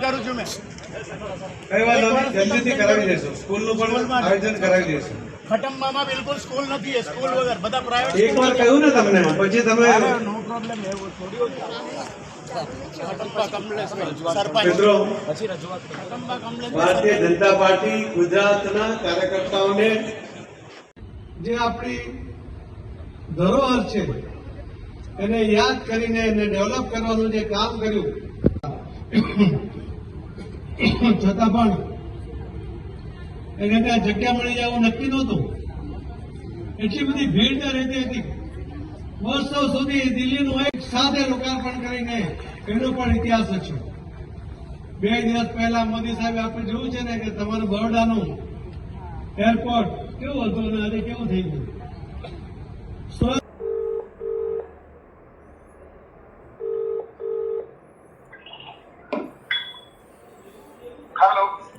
Join કરું છું મેં. કઈ વાંધો જલ્દીથી કરાવી દેશું. સ્કૂલનું પણ આયોજન કરાવી દેશું. ખટંબામાં બિલકુલ સ્કૂલ નથી સ્કૂલ વગર. બધા પ્રાઇવેટ એક કહ્યું ને તમને પછી તમે નો પ્રોબ્લેમ એવું થોડી ખટંબા કમલેશભાઈ સરપંચ. મિત્રો ભારતીય જનતા પાર્ટી ગુજરાતના કાર્યકર્તાઓને જે આપણી ધરોહર છે એને યાદ કરીને એને ડેવલપ કરવાનું જે કામ કર્યું છતાં પણ એને ત્યાં જગ્યા મળી જાય એવું નક્કી નહોતું. એટલી બધી ભીડ ત્યાં રહેતી હતી. વર્ષો સુધી દિલ્હીનું એક સાથે લોકાર્પણ કરીને એનો પણ ઇતિહાસ છે. બે દિવસ પહેલા મોદી સાહેબે આપણે જોયું છે ને કે તમારું બરોડાનું એરપોર્ટ કેવું હતું અને આજે કેવું થઈ ગયું?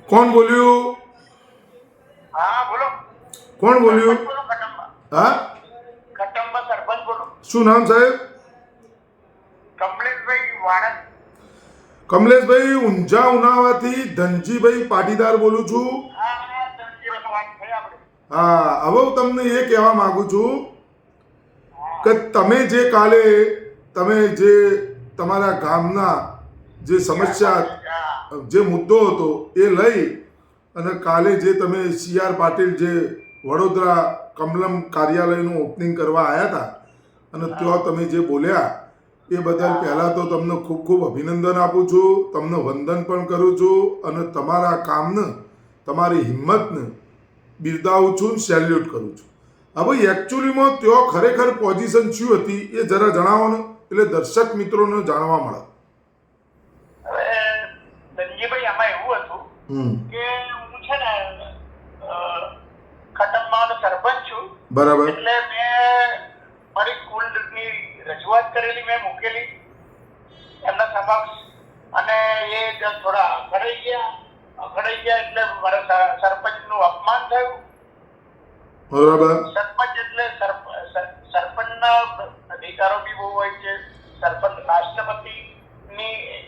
કોણ બોલ્યું? હા બોલો. કોણ બોલ્યું? હા? કટંબા સરપંચ બોલો. શું નામ સાહેબ? કમલેશભાઈ વાણંદ કમલેશભાઈ ઊંઝા ઉનાવાથી ધનજીભાઈ પાટીદાર બોલું છું. હા હવે હું તમને એ કહેવા માંગુ છું કે તમે જે કાલે તમે જે તમારા ગામના જે સમસ્યા જે મુદ્દો હતો એ લઈ અને કાલે જે તમે સી આર પાટીલ જે વડોદરા કમલમ કાર્યાલયનું ઓપનિંગ કરવા આવ્યા હતા અને ત્યાં તમે જે બોલ્યા એ બદલ પહેલાં તો તમને ખૂબ ખૂબ અભિનંદન આપું છું તમને વંદન પણ કરું છું અને તમારા કામને તમારી હિંમતને બિરદાવું છું ને સેલ્યુટ કરું છું. હવે એકચ્યુઅલીમાં ત્યાં ખરેખર પોઝિશન શું હતી એ જરા જણાવો ને એટલે દર્શક મિત્રોને જાણવા મળે હવે ધનજીભાઈ આમાં એવું હતું હમ કે હું છે ને અ, સરપંચ છું. બરાબર. એટલે મેં મારી કુલની રજૂઆત કરેલી મેં મૂકેલી. એમના સમક્ષ. અને એ થોડા અઘડાઈ ગયા. અઘડાઈ ગયા એટલે મારા સરપંચનું અપમાન થયું. બરાબર. સરપંચ એટલે સરપ- સર- સરપંચના અધિકારો બી બહુ હોય છે. સરપંચ રાષ્ટ્રપતિની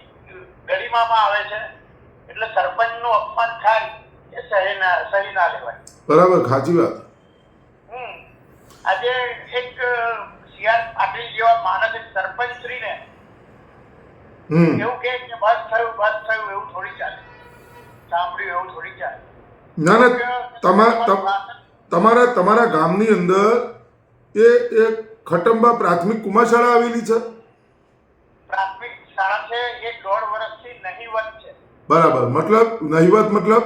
ગરિમામાં આવે છે. એટલે સરપંચનું અપમાન થાય એ સહી ના સહી ના લેવાય. બરાબર ખાચી વાત. હમ. આજે એક સીઆર પાટીલ જેવા માણસ એક સરપંચ શ્રીને ને એવું કે બસ થયું બસ થયું એવું થોડી ચાલે. સાંભળ્યું એવું થોડી ચાલે. ના ના તમા તમ- તમારા તમારા ગામની અંદર એ એ ખટંબા પ્રાથમિક કુમારશાળા આવેલી છે? પ્રાથમિક શાળા છે એ દોઢ છે બરાબર. મતલબ નહિવત મતલબ?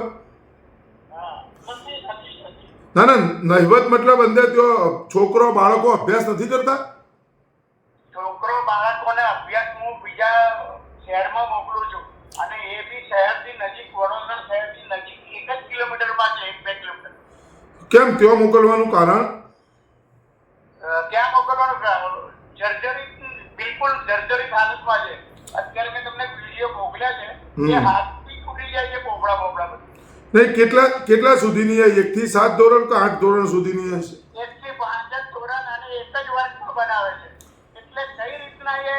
ના ના નહિવત મતલબ અંદર જો છોકરો બાળકો અભ્યાસ નથી કરતા? છોકરો બાળકોને અભ્યાસ હું બીજા શહેરમાં મોકલું છું. અને એ બી શહેરથી નજીક વડોદરા શહેરથી નજીક એક જ કિલોમીટરમાં છે એક બે કિલોમીટર. કેમ ત્યાં મોકલવાનું કારણ? ક્યાં ત્યાં મોકલવાનું કારણ જર્જરિત બિલકુલ જર્જરિત હાલતમાં છે. અત્યારે મેં તમને વીડિયો મોકલ્યા છે. કે હાથ જાય છે પોપડા પોપડા બધી નહીં કેટલા કેટલા સુધીની છે એક થી સાત ધોરણ કે આઠ ધોરણ સુધીની હશે? એક થી પાંચ ધોરણ અને એક જ વર્ષમાં બનાવે છે. એટલે કઈ રીતના એ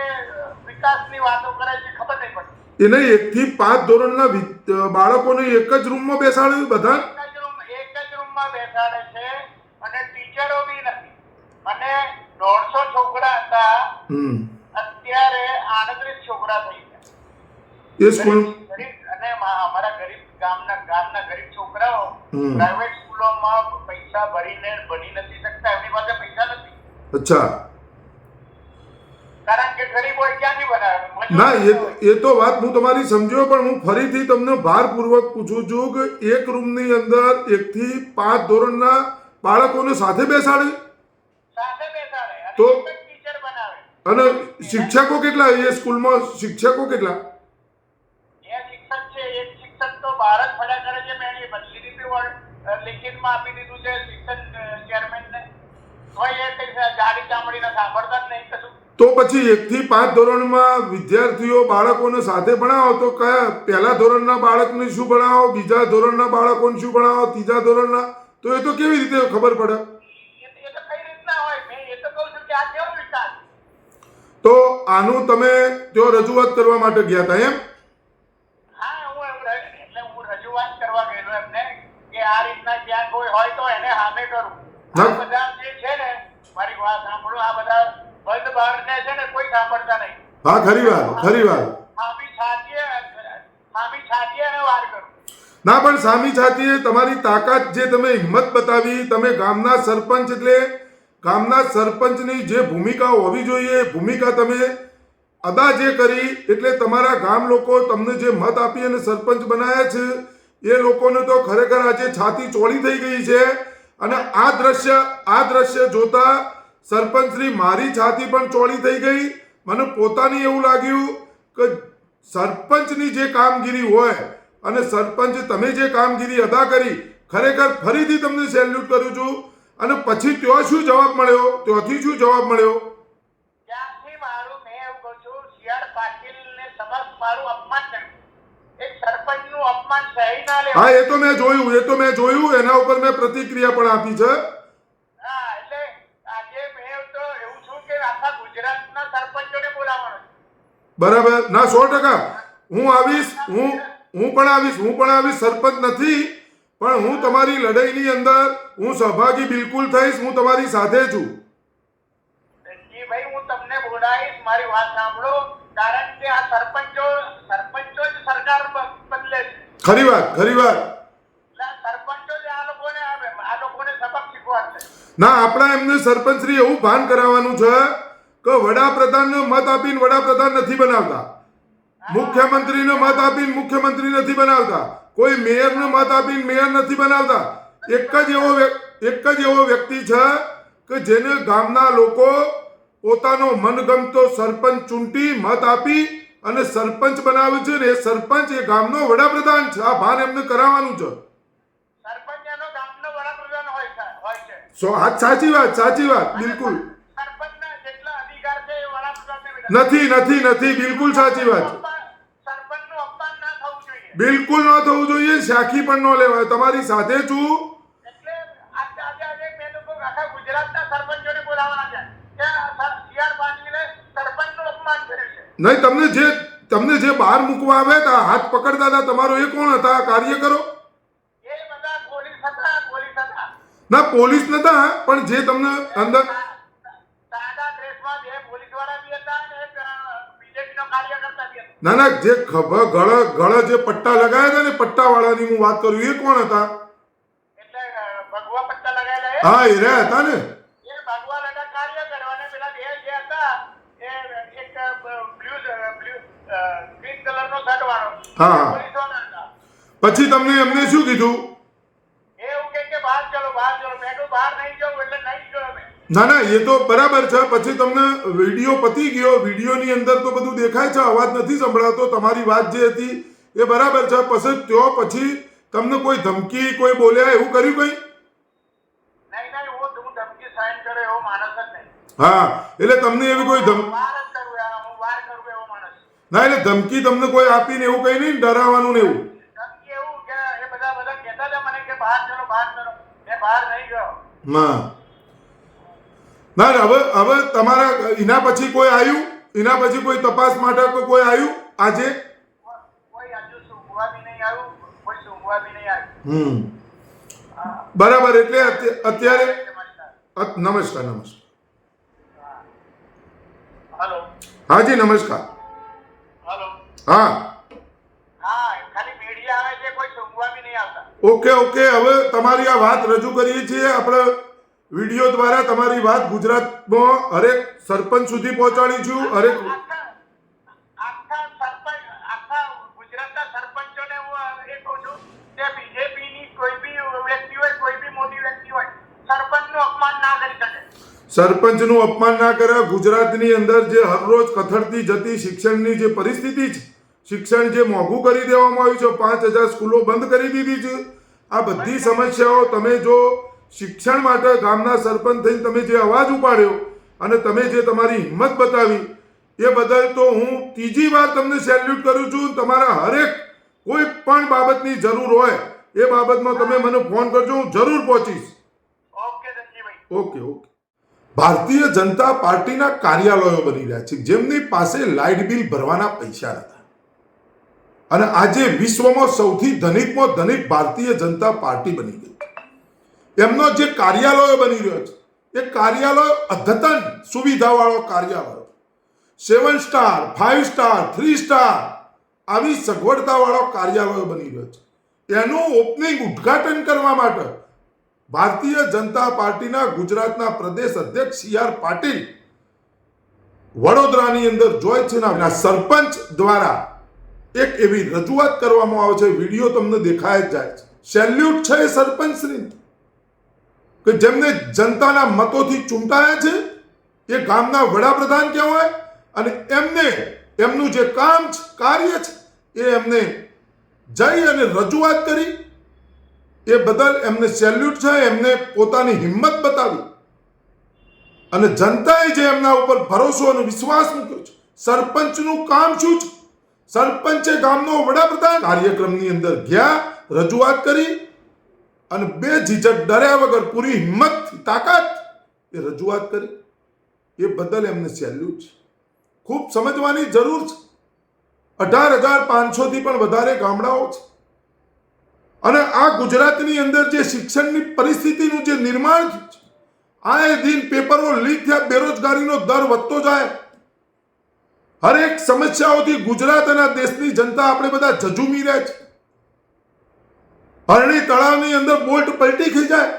વિકાસની વાતો કરે છે ખબર નહીં પડતી. એને એકથી પાંચ ધોરણના બાળકોને એક જ રૂમમાં બેસાડે બધા એક જ રૂમ એક જ રૂમમાં બેસાડે છે અને ટીચરો બી નથી. અને દોઢસો છોકરા હતા. હમ. અત્યારે આડત્રીસ છોકરા થઈ ગયા. એ સ્કૂલ અને અમારા ગરીબ ગામના ગામના ગરીબ છોકરાઓ પ્રાઇવેટ સ્કૂલોમાં પૈસા ભરીને ભણી નથી શકતા એમની પાસે પૈસા નથી. અચ્છા. કારણ કે ગરીબ હોય ક્યાંથી બનાવે? ના એ એ તો વાત હું તમારી સમજ્યો પણ હું ફરીથી તમને ભારપૂર્વક પૂછું છું કે એક રૂમની અંદર એક થી પાંચ ધોરણના બાળકોને સાથે બેસાડે? સાથે બેસાડે. તો- ટીચર બનાવે. અને શિક્ષકો કેટલા? એ સ્કૂલમાં શિક્ષકો કેટલા? લિખિતમાં આપી દીધું છે શિક્ષણ ચેરમેનને તો પછી એક થી પાંચ ધોરણમાં વિદ્યાર્થીઓ બાળકોને સાથે ભણાવો તો કયા? પહેલા ધોરણના બાળકને શું ભણાવો? બીજા ધોરણના બાળકોને શું ભણાવો? ત્રીજા ધોરણના? તો એ તો કેવી રીતે ખબર પડે? તો આનું તમે ત્યાં રજૂઆત કરવા માટે ગયા હતા એમ? ના ક્યાં કોઈ હોય તો એને સામે કરું. આ બધા જે છે ને મારી વાત સાંભળો આ બધા બંધ બહારને છે ને કોઈ સાંભળતા નહીં. હા ખરી વાત ખરી વાત. સામી છાતીએ સામી છાતીએ અને વાર કરું. ના પણ સામી છાતીએ તમારી તાકાત જે તમે હિંમત બતાવી તમે ગામના સરપંચ એટલે ગામના સરપંચની જે ભૂમિકા હોવી જોઈએ ભૂમિકા તમે અદા જે કરી એટલે તમારા ગામ લોકો તમને જે મત આપી અને સરપંચ બનાવ્યા છે એ લોકોને તો ખરેખર આજે છાતી ચોળી થઈ ગઈ છે. અને આ દ્રશ્ય આ દ્રશ્ય જોતા સરપંચની મારી છાતી પણ ચોળી થઈ ગઈ. મને પોતાને એવું લાગ્યું કે સરપંચની જે કામગીરી હોય અને સરપંચ તમે જે કામગીરી અદા કરી, ખરેખર ફરીથી તમને સેલ્યુટ કરું છું. અને પછી ત્યાં શું જવાબ મળ્યો? ત્યાંથી શું જવાબ મળ્યો? મારું અપમાન કર્યું એક સરપંચનું અપમાન સહી ના હા એ તો મેં જોયું એ તો મેં જોયું એના ઉપર મેં પ્રતિક્રિયા પણ આપી છે. હા એટલે આજે મેં એવું છું કે આખા ગુજરાતના સરપંચોને બોલાવવાનો છું. બરાબર. ના સો ટકા. હું આવીશ હું હું પણ આવીશ હું પણ આવીશ સરપંચ નથી પણ હું તમારી લડાઈની અંદર હું સહભાગી બિલકુલ થઈશ હું તમારી સાથે છું. ભાઈ હું તમને બોલાવીશ મારી વાત સાંભળો. કારણ કે આ સરપંચો સરપંચો જ સરકાર ખરી વાત ખરી વાત. સરપંચો ના આપણા એમને સરપંચશ્રી એવું ભાન કરાવવાનું છે કે વડાપ્રધાનને મત આપીને વડાપ્રધાન નથી બનાવતા. મુખ્યમંત્રીને મત આપીને મુખ્યમંત્રી નથી બનાવતા. કોઈ મેયરને મત આપીને મેયર નથી બનાવતા. એક જ એવો એક જ એવો વ્યક્તિ છે કે જેને ગામના લોકો પોતાનો મનગમતો સરપંચ ચૂંટી મત આપી અને સરપંચ બનાવ્યું છે ને એ સરપંચ એ ગામનો વડાપ્રધાન છે. આ ભાન એમને કરાવવાનું છે. સો આ સાચી વાત સાચી વાત બિલકુલ. નથી નથી નથી બિલકુલ સાચી વાત. બિલકુલ ન થવું જોઈએ શાખી પણ ન લેવાય. તમારી સાથે છું. ગુજરાતના સરપંચોને બોલાવવાના છે કે આ સર- સી આર પાટીલે સરપંચનું અપમાન કર્યું છે નહીં તમને જે તમને જે બહાર મૂકવા આવ્યા હતા હાથ પકડતા હતા તમારો એ કોણ હતા? કાર્યકરો ના પોલીસ નતા પણ જે તમને અંદર ના ના જે ખભા ગળ ગળ જે પટ્ટા લગાવ્યા હતા ને પટ્ટાવાળાની હું વાત કરું એ કોણ હતા? પટ્ટા હા એ રહ્યા હતા ને એ ભગવા લગા કાર્ય કરવાને પેલા બે જે હતા એ એક બ્લુ બ્લુ ગ્રીન કલરનો શર્ટ વાળો હા. પછી તમને એમને શું કીધું? ના ના એ તો બરાબર છે. પછી તમને વીડિયો પતી ગયો. વિડીયોની અંદર તો બધું દેખાય છે. અવાજ નથી સંભળાતો. તમારી વાત જે હતી એ બરાબર છે. પછી ત્યો પછી તમને કોઈ ધમકી કોઈ બોલ્યા એવું કર્યું કઈ? હું ધમકી એટલે તમને એવી કોઈ ધમ વાર જ કરું યાર, હું વાર કરું એવો માણસ ના એટલે ધમકી તમને કોઈ આપીને એવું કઈ નહીં ડરાવવાનું ને એવું. ના. ના, હવે હવે તમારા એના પછી કોઈ આવ્યું એના પછી કોઈ તપાસ માટે કોઈ આવ્યું આજે હમ. બરાબર એટલે અત્યારે નમસ્કાર. નમસ્કાર હાજી નમસ્કાર. હા. ઓકે ઓકે હવે તમારી આ વાત રજૂ કરીએ છીએ. આપણે વીડિયો દ્વારા તમારી વાત ગુજરાતમાં હરેક સરપંચ સુધી હરેક કહું છું કે બીજેપીની કોઈ બી વ્યક્તિ હોય કોઈ બી મોટી વ્યક્તિ હોય સરપંચનું અપમાન ના કરી સરપંચનું અપમાન ના કરે. ગુજરાતની અંદર જે હરરોજ કથળતી જતી શિક્ષણની જે પરિસ્થિતિ છે શિક્ષણ જે મોંઘું કરી દેવામાં આવ્યું છે પાંચ હજાર સ્કૂલો બંધ કરી દીધી છે. આ બધી સમસ્યાઓ તમે જો શિક્ષણ માટે ગામના સરપંચ થઈને તમે જે અવાજ ઉપાડ્યો અને તમે જે તમારી હિંમત બતાવી એ બદલ તો હું ત્રીજી વાર તમને સેલ્યુટ કરું છું. તમારા હરેક કોઈ પણ બાબતની જરૂર હોય એ બાબતમાં તમે મને ફોન કરજો હું જરૂર પહોંચીશ. Okay okay okay Bharatiya Janata પાર્ટીના કાર્યાલયો બની રહ્યા છે. જેમની પાસે લાઇટ બિલ ભરવાના પૈસા હતા અને આજે વિશ્વમાં સૌથી ધનિકમાં ધનિક ભારતીય જનતા પાર્ટી બની ગઈ એમનો જે કાર્યાલયો બની રહ્યો છે, એ કાર્યાલય અદ્યતન સુવિધાવાળો કાર્યાલય seven star five star, three star આવી સગવડતાવાળો કાર્યાલય બની રહ્યો છે. એનું ઓપનિંગ ઉદ્ઘાટન કરવા માટે ભારતીય જનતા પાર્ટીના ગુજરાતના પ્રદેશ અધ્યક્ષ સી આર પાટીલ વડોદરાની અંદર જોય છે સરપંચ દ્વારા એક એવી રજૂઆત કરવામાં આવે છે, વીડિયો તમને દેખાય જ જાય છે. સેલ્યુટ છે એ સરપંચશ્રી કે જેમને જનતાના મતોથી ચૂંટાયા છે, એ ગામના વડાપ્રધાન કહેવાય, અને એમને એમનું જે કામ છે, કાર્ય છે, એ એમને જઈ અને રજૂઆત કરી. એ બદલ એમને સેલ્યુટ છે, એમને પોતાની હિંમત બતાવી. અને જનતાએ જે એમના ઉપર ભરોસો અને વિશ્વાસ મૂક્યો છે, સરપંચનું કામ શું છે? સરપંચે ગામનો વડાપ્રધાન કાર્યક્રમની અંદર ગયા, રજૂઆત કરી અને બે ઝીઝક ડર્યા વગર પૂરી હિંમત તાકાત એ રજૂઆત કરી. એ બદલ એમને સેલ્યુટ છે. ખૂબ સમજવાની જરૂર છે. અઢાર હજાર પાંચસોથી પણ વધારે ગામડાઓ છે. અને આ ગુજરાતની અંદર જે શિક્ષણની પરિસ્થિતિનું જે નિર્માણ આ દિન પેપરો લીક થયા, બેરોજગારીનો દર વધતો જાય. હરેક સમસ્યાઓથી ગુજરાત અને દેશની જનતા આપણે બધા જજુમી રહ્યા છે. હરણી તળાવની અંદર બોલ્ટ પલટી થઈ જાય.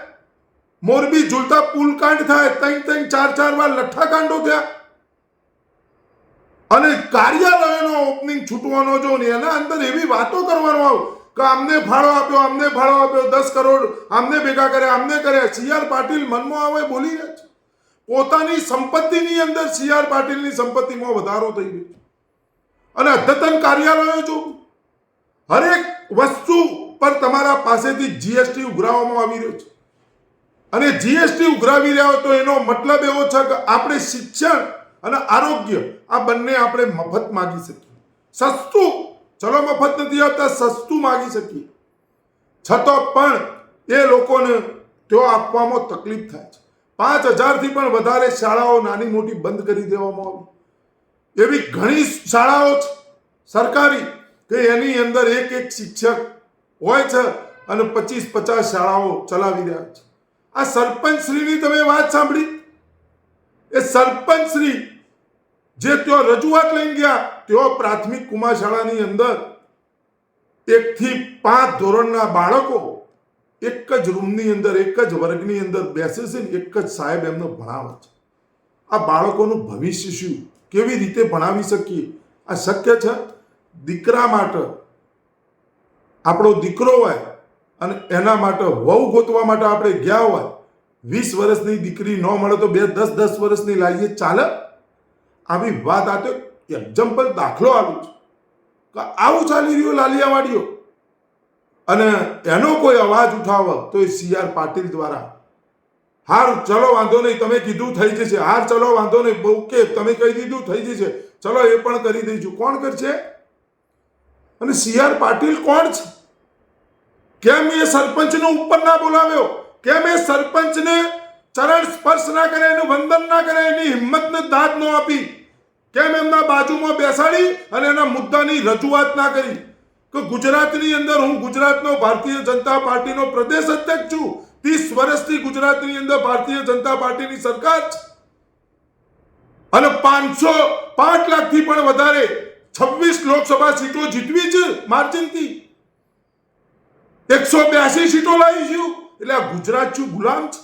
મોરબી ઝૂલતા પુલ કાંડ થાય, ત્રણ ત્રણ ચાર ચાર વાર લઠ્ઠાકાંડો થયા. અને કાર્યાલયનો ઓપનિંગ છૂટવાનો જો ને એના અંદર એવી વાતો કરવાનો આવું કે આમને ફાળો આપ્યો, આમને ફાળો આપ્યો, દસ કરોડ આમને ભેગા કર્યા, આમને કર્યા. સી આર પાટીલ મનમાં આવે બોલી રહ્યા છે. પોતાની સંપત્તિની અંદર સી આર પાટીલની સંપત્તિમાં વધારો થઈ છે. અને અદ્યતન કાર્યાલયો જો હરેક વસ્તુ પર તમારા પાસેથી જીએસટી ઉઘરાવવામાં આવી રહ્યો છે. અને જીએસટી ઉઘરાવી રહ્યા હોય તો એનો મતલબ એવો છે કે આપણે શિક્ષણ અને આરોગ્ય આ બંને આપણે મફત માગી શકીએ. સસ્તું, ચલો મફત નથી આવતા સસ્તું માગી શકીએ. છતાં પણ એ લોકોને તેઓ આપવામાં તકલીફ થાય છે. પાંચ હજારથી પણ વધારે શાળાઓ નાની મોટી બંધ કરી દેવામાં આવી. એવી ઘણી શાળાઓ છે, સરકારી, કે એની અંદર એક એક શિક્ષક હોય છે અને પચીસ પચાસ શાળાઓ ચલાવી રહ્યા છે. આ સરપંચશ્રીની તમે વાત સાંભળી? એ સરપંચશ્રી જે તેઓ રજૂઆત લઈને ગયા, તેઓ પ્રાથમિક કુમાર શાળાની અંદર એકથી પાંચ ધોરણના બાળકો એક જ રૂમની અંદર, એક જ વર્ગની અંદર બેસે છે ને, એક જ સાહેબ એમને ભણાવે છે. આ બાળકોનું ભવિષ્ય શું? કેવી રીતે ભણાવી શકીએ? આ શક્ય છે? દીકરા માટે આપણો દીકરો હોય અને એના માટે વહુ ગોતવા માટે આપણે ગયા હોય, વીસ વર્ષની દીકરી ન મળે તો બે, દસ દસ વર્ષની લાવીએ ચાલે? આવી વાત આ તો એક્ઝામ્પલ દાખલો આવ્યો છે. આવું ચાલી રહ્યું લાલિયાવાડીઓ? અને એનો કોઈ અવાજ ઉઠાવો તો એ સી આર પાટીલ દ્વારા. હાર ચલો, વાંધો નહીં, તમે કીધું થઈ જશે. હાર ચલો, વાંધો નહીં, બહુ કે, તમે કહી દીધું થઈ જશે. ચલો, એ પણ કરી દઈશું. કોણ કરશે? અને સી આર પાટીલ કોણ છે? કેમ એ સરપંચનો ઉપર ના બોલાવ્યો? કેમ એ સરપંચને ચરણ સ્પર્શ ના કરે, એનું વંદન ના કરે, એની હિંમતને દાદ ન આપી? કેમ એમના બાજુમાં બેસાડી અને એના મુદ્દાની રજૂઆત ના કરી? કે ગુજરાતની અંદર હું ગુજરાતનો ભારતીય જનતા પાર્ટીનો પ્રદેશ અધ્યક્ષ છું. ત્રીસ વર્ષથી ગુજરાતની અંદર ભારતીય જનતા પાર્ટીની સરકાર છે. અને પાંચસો, પાંચ લાખથી પણ વધારે છવ્વીસ લોકસભા સીટો જીતવી છે માર્જિનથી. એકસો બ્યાસી સીટો લાવીશું એટલે આ ગુજરાત છું ગુલામ છે?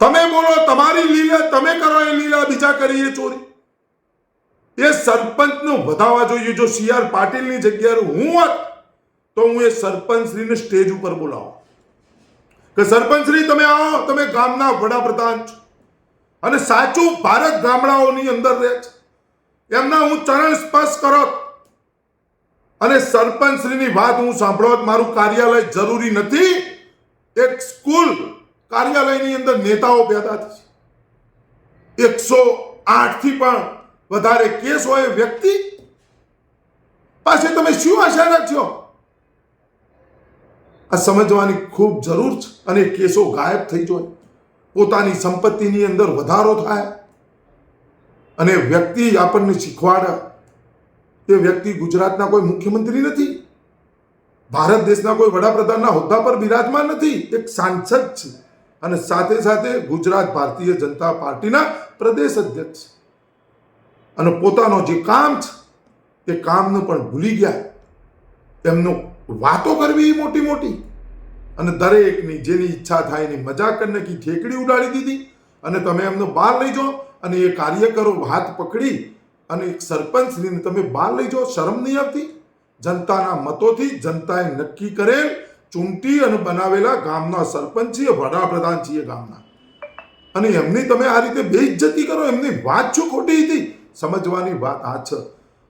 તમે બોલો, તમારી લીલા, તમે કરો એ લીલા, બીજા કરીએ ચોરી. એ સરપંચને વધાવા જોઈએ. જો સી આર પાટીલની જગ્યાએ હું હોત, તો હું એ સરપંચશ્રીને સ્ટેજ ઉપર બોલાવો. કે સરપંચશ્રી, તમે આવો, તમે ગામના વડાપ્રધાન છો. અને સાચું ભારત ગામડાઓની અંદર રહે છે. એમના હું ચરણ સ્પર્શ કરો અને સરપંચશ્રીની વાત હું સાંભળો મારું કાર્યાલય જરૂરી નથી. એક સ્કૂલ કાર્યાલયની અંદર નેતાઓ પેદા થશે. એકસો આઠથી પણ વધારે કેસ હોય વ્યક્તિ? પાસે તમે શું આશા રાખશો આ સમજવાની ખૂબ જરૂર છે અને કેસો ગાયબ થઈ જાય. પોતાની સંપત્તિની અંદર વધારો થાય. અને વ્યક્તિ આપણને શીખવાડે. એ વ્યક્તિ ગુજરાતના કોઈ મુખ્યમંત્રી નથી. ભારત દેશના કોઈ વડાપ્રધાનના હોદ્દા પર બિરાજમાન નથી. એક સાંસદ છે. અને સાથે સાથે ગુજરાત ભારતીય જનતા પાર્ટીના પ્રદેશ અધ્યક્ષ છે. અને પોતાનો જે કામ છે, એ કામને પણ ભૂલી ગયા. એમનો વાતો કરવી મોટી મોટી. અને દરેકની જેની ઈચ્છા થાય એની મજાક કરી નાખી ઠેકડી ઉડાડી દીધી. અને તમે એમને બહાર લઈ જાઓ અને એ કાર્યકરો હાથ પકડી. અને એક સરપંચને તમે બહાર લઈ જાઓ, શરમ નહીં આવતી. જનતાના મતોથી જનતાએ નક્કી કરેલ ચૂંટી અને બનાવેલા ગામના સરપંચ છીએ, વડાપ્રધાન છીએ ગામના. અને એમની તમે આ રીતે બેઇજ્જતી કરો, એમની વાત શું ખોટી હતી? સમજવાની વાત આ છે.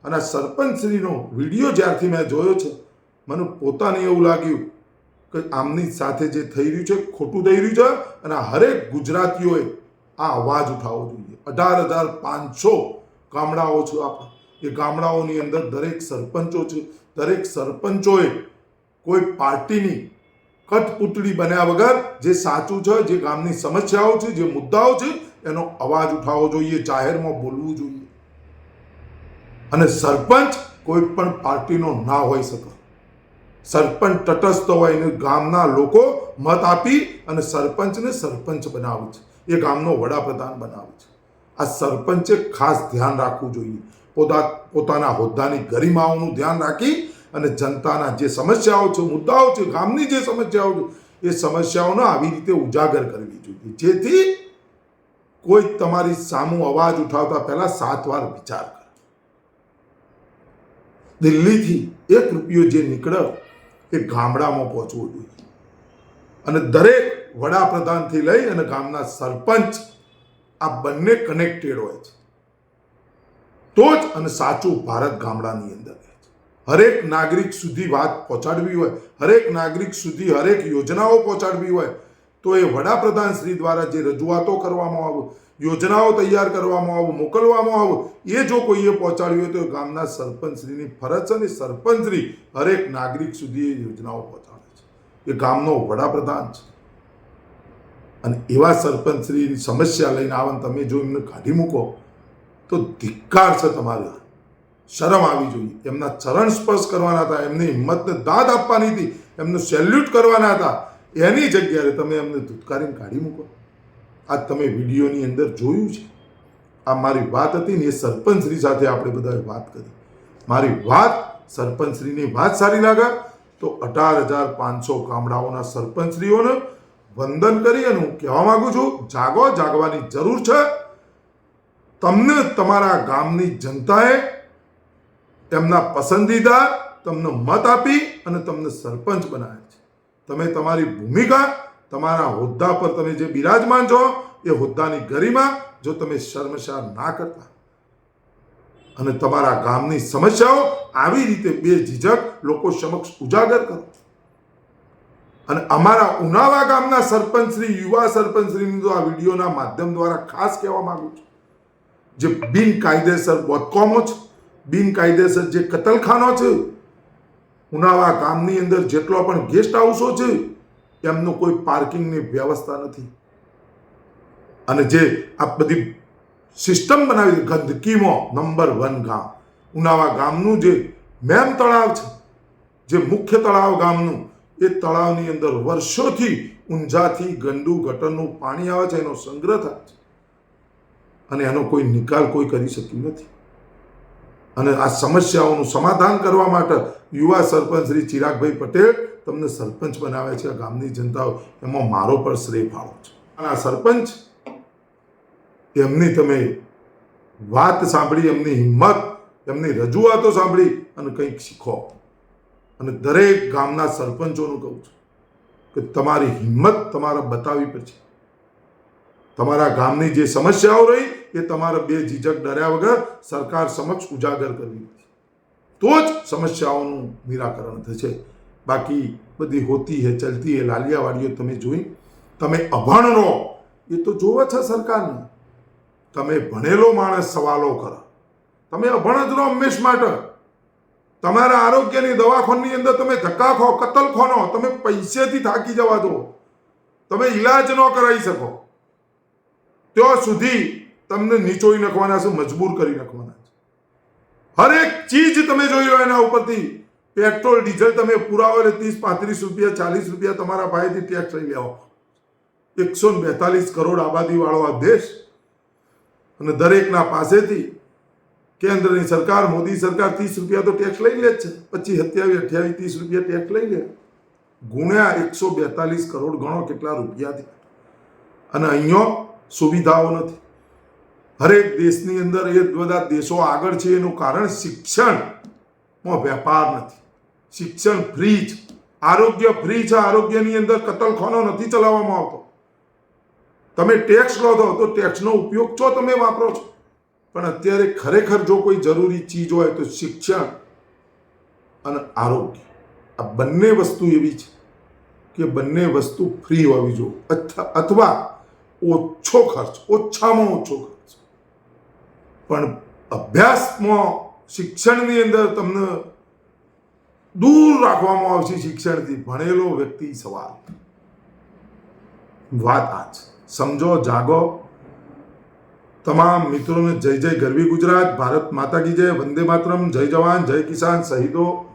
અને આ સરપંચશ્રીનો વીડિયો જ્યારથી મેં જોયો છે, મને પોતાને એવું લાગ્યું કે આમની સાથે જે થઈ રહ્યું છે, ખોટું થઈ રહ્યું છે, અને હરેક ગુજરાતીઓએ આ અવાજ ઉઠાવવો જોઈએ. અઢાર હજાર પાંચસો ગામડાઓ છે આપણા. એ ગામડાઓની અંદર દરેક સરપંચો છે. દરેક સરપંચોએ કોઈ પાર્ટીની કટપુતળી બન્યા વગર જે સાચું છે, જે ગામની સમસ્યાઓ છે, જે મુદ્દાઓ છે, એનો અવાજ ઉઠાવવો જોઈએ, જાહેરમાં બોલવું જોઈએ. અને સરપંચ કોઈ પણ પાર્ટીનો ના હોઈ શકે. સરપંચ તટસ્થ હોય એને ગામના લોકો મત આપી અને સરપંચને સરપંચ બનાવે છે. એ ગામનો વડાપ્રધાન બનાવે છે. આ સરપંચે ખાસ ધ્યાન રાખવું જોઈએ. પોતા, પોતાના હોદ્દાની ગરિમાઓનું ધ્યાન રાખી અને જનતાના જે સમસ્યાઓ છે, મુદ્દાઓ છે, ગામની જે સમસ્યાઓ છે, એ સમસ્યાઓને આવી રીતે ઉજાગર કરવી જોઈએ. જેથી કોઈ તમારી સામું અવાજ ઉઠાવતા પહેલા સાત વાર વિચાર દિલ્હીથી એક રૂપિયો જે નીકળે એ ગામડામાં પહોંચવો જોઈએ. અને દરેક વડાપ્રધાનથી લઈ અને ગામના સરપંચ આ બંને કનેક્ટેડ હોય છે. તો જ અને સાચું ભારત ગામડાની અંદર હરેક નાગરિક સુધી વાત પહોંચાડવી હોય, હરેક નાગરિક સુધી હરેક યોજનાઓ પહોંચાડવી હોય, તો એ વડાપ્રધાન શ્રી દ્વારા જે રજૂઆતો કરવામાં આવે યોજનાઓ તૈયાર કરવામાં આવો, મોકલવામાં આવો, એ જો કોઈએ પહોંચાડવી હોય તો ગામના સરપંચશ્રીની ફરજ છે અને સરપંચશ્રી હરેક નાગરિક સુધી એ યોજનાઓ પહોંચાડે છે. એ ગામનો વડાપ્રધાન છે. અને એવા સરપંચશ્રીની સમસ્યા લઈને આવે તમે જો એમને કાઢી મૂકો, તો ધિક્કાર છે તમારે. શરમ આવી જોઈએ. એમના ચરણ સ્પર્શ કરવાના હતા, એમની હિંમતને દાદ આપવાની હતી, એમનું સેલ્યુટ કરવાના હતા. એની જગ્યાએ તમે એમને ધુતકારીને કાઢી મૂકો. આ તમે વિડીયોની અંદર જોયું છે. આ મારી વાત હતી ને એ સરપંચશ્રી સાથે આપણે બધાએ વાત કરી. મારી વાત સરપંચશ્રીની વાત સારી લાગે તો અઢાર હજાર પાંચસો ગામડાઓના સરપંચશ્રીઓને વંદન કરી અને હું કહેવા માગું છું, જાગો, જાગવાની જરૂર છે. તમને તમારા ગામની જનતાએ તેમના પસંદીદા તમને મત આપી અને તમને સરપંચ બનાવ્યા છે. તમે તમારી ભૂમિકા તમારા હોદ્દા પર તમે જે બિરાજમાન છો, એ હોદ્દાની ગરિમા જો તમે શર્મશાર ના કરતા. અને તમારા ગામની સમસ્યાઓ આવી રીતે બે ઝીઝક લોકો સમક્ષ ઉજાગર કરો. અને અમારા ઉનાવા ગામના સરપંચશ્રી યુવા સરપંચશ્રીની તો આ વિડીયોના માધ્યમ દ્વારા ખાસ કહેવા માંગુ છું. જે બિનકાયદેસર બોધકોમો છે, બિનકાયદેસર જે કતલખાનો છે ઉનાવા ગામની અંદર જેટલો પણ ગેસ્ટ હાઉસો છે એમનું કોઈ પાર્કિંગની વ્યવસ્થા નથી. અને જે આ બધી સિસ્ટમ બનાવી ગંદકીમાં, નંબર વન ગામ. ઉનાવા ગામનું જે મેમ તળાવ છે, જે મુખ્ય તળાવ ગામનું, એ તળાવની અંદર વર્ષોથી ઊંઝાથી ગંદુ ગટરનું પાણી આવે છે, એનો સંગ્રહ થાય છે. અને એનો કોઈ નિકાલ કોઈ કરી શક્યું નથી. અને આ સમસ્યાઓનું સમાધાન કરવા માટે યુવા સરપંચ શ્રી ચિરાગભાઈ પટેલ તમને સરપંચ બનાવે છે ગામની જનતાઓ. એમાં મારો પણ શ્રેય ફાળો છે. અને આ સરપંચ, એમની તમે વાત સાંભળી, એમની હિંમત, એમની રજૂઆતો સાંભળી અને કંઈક શીખો. અને દરેક ગામના સરપંચોનું કહું છું કે તમારી હિંમત તમારે બતાવવી પડશે તમારા ગામની જે સમસ્યાઓ રહી, એ તમારે બે ઝીઝક ડર્યા વગર સરકાર સમક્ષ ઉજાગર કરવી તો જ સમસ્યાઓનું નિરાકરણ થશે. બાકી બધી હોતી હે, ચલતી હે લાલિયાવાડીઓ તમે જોઈ. તમે અભણ રહો, એ તો જોવે છે સરકારને. તમે ભણેલો માણસ સવાલો કરો. તમે અભણ જ રહો હંમેશ માટે. તમારા આરોગ્યની દવાખાની અંદર તમે ધક્કા ખો કતલ ખોનો, તમે પૈસેથી થાકી જવા દો. તમે ઈલાજ ન કરાવી શકો. ત્યાં સુધી તમને નીચોઈ નાખવાના છે, મજબૂર કરી નાખવાના છે. હરેક ચીજ તમે જોઈ લો એના ઉપરથી. પેટ્રોલ, ડીઝલ તમે પુરાવો એટલે ત્રીસ, પાંત્રીસ રૂપિયા, ચાલીસ રૂપિયા તમારા ભાઈથી ટેક્સ લઈ લેવો. એકસો બેતાલીસ કરોડ આબાદીવાળો આ દેશ અને દરેકના પાસેથી કેન્દ્રની સરકાર, મોદી સરકાર ત્રીસ રૂપિયા તો ટેક્સ લઈ લે છે. પછી સત્યાવીસ, અઠ્યાવીસ, ત્રીસ રૂપિયા ટેક્સ લઈ લે. ગુણ્યા એકસો બેતાલીસ કરોડ ગણો કેટલા રૂપિયાથી. અને અહીંયા સુવિધાઓ નથી. હરેક દેશની અંદર એ બધા દેશો આગળ છે, એનું કારણ શિક્ષણમાં વેપાર નથી. શિક્ષણ ફ્રી છે. આરોગ્ય ફ્રી છે, આરોગ્યની અંદર કતલખાનો નથી ચલાવવામાં આવતો. તમે ટેક્સ લો દો તો ટેક્સનો ઉપયોગ છો તમે વાપરો છો. પણ અત્યારે ખરેખર જો કોઈ જરૂરી ચીજ હોય તો શિક્ષણ અને આરોગ્ય. આ બંને વસ્તુ એવી છે કે બંને વસ્તુ ફ્રી હોવી જોઈએ. અથ- અથવા ઓછો ખર્ચ, ઓછામાં ઓછો ખર્ચ. પણ અભ્યાસમાં શિક્ષણની અંદર તમને દૂર રાખવામાં આવશે શિક્ષણથી ભણેલો વ્યક્તિ સવાલ. વાત આ છે. સમજો, જાગો. તમામ મિત્રોને જય જય ગરવી ગુજરાત. ભારત માતા કી જય. વંદે માતરમ. જય જવાન, જય કિસાન. શહીદો.